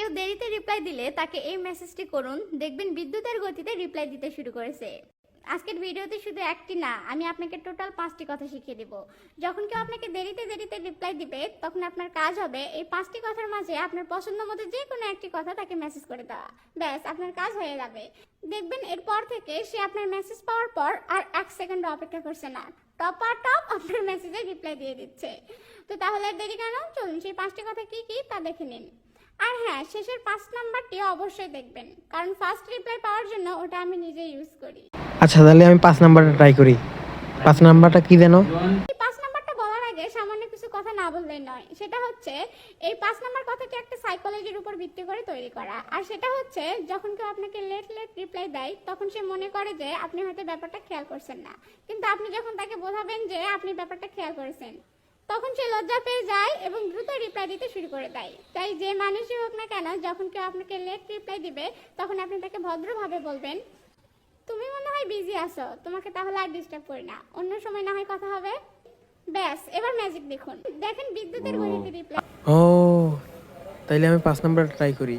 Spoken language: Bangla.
কেউ দেরিতে রিপ্লাই দিলে তাকে এই মেসেজটি করুন। দেখবেন বিদ্যুতের গতিতে রিপ্লাই দিতে শুরু করেছে। আজকের ভিডিওতে শুধু একটি না, আমি আপনাকে টোটাল পাঁচটি কথা শিখিয়ে দিব। যখন কেউ আপনাকে দেরিতে দেরিতে রিপ্লাই দিবে, তখন আপনার কাজ হবে এই পাঁচটি কথার মাঝে আপনার পছন্দ মতো যে কোনো একটি কথা তাকে মেসেজ করে দেওয়া। ব্যাস, আপনার কাজ হয়ে যাবে। দেখবেন এরপর থেকে সে আপনার মেসেজ পাওয়ার পর আর এক সেকেন্ড অপেক্ষা করছে না। টপ আর টপ আপনার মেসেজে রিপ্লাই দিয়ে দিচ্ছে। তো তাহলে দেরি কেন? চলুন সেই পাঁচটি কথা কি কি তা দেখে নিন। আর হ্যাঁ শেষের পাঁচ নাম্বারটি অবশ্যই দেখবেন। কারণ ফার্স্ট রিপ্লাই পাওয়ার জন্য ওটা আমি নিজে ইউজ করি। আচ্ছা তাহলে আমি পাঁচ নাম্বারটা ট্রাই করি। পাঁচ নাম্বারটা কি যেন? এই পাঁচ নাম্বারটা বলার আগে সামান্য কিছু কথা না বললেই নয়। সেটা হচ্ছে এই পাঁচ নাম্বার কথাটি একটা সাইকোলজির উপর ভিত্তি করে তৈরি করা। আর সেটা হচ্ছে যখন কেউ আপনাকে লেট লেট রিপ্লাই দেয় তখন সে মনে করে যে আপনি হয়তো ব্যাপারটা খেয়াল করছেন না। কিন্তু আপনি যখন তাকে বোঝাবেন যে আপনি ব্যাপারটা খেয়াল করেছেন তখন সে লজ্জা পেয়ে যায় এবং দ্রুত রিপ্লাই দিতে শুরু করে দেয়। তাই যে মানুষই হোক না কেন যখন কেউ আপনাকে লেট রিপ্লাই দিবে তখন আপনি তাকে ভদ্রভাবে বলবেন তুমি মনে হয় বিজি আছো তোমাকে তাহলে আর ডিস্টার্ব করি না। অন্য সময় না হয় কথা হবে? ব্যাস এবার ম্যাজিক দেখুন। দেখেন বিদ্যুতের গতিতে রিপ্লাই ও তাইলে আমি পাঁচ নাম্বারটা ট্রাই করি।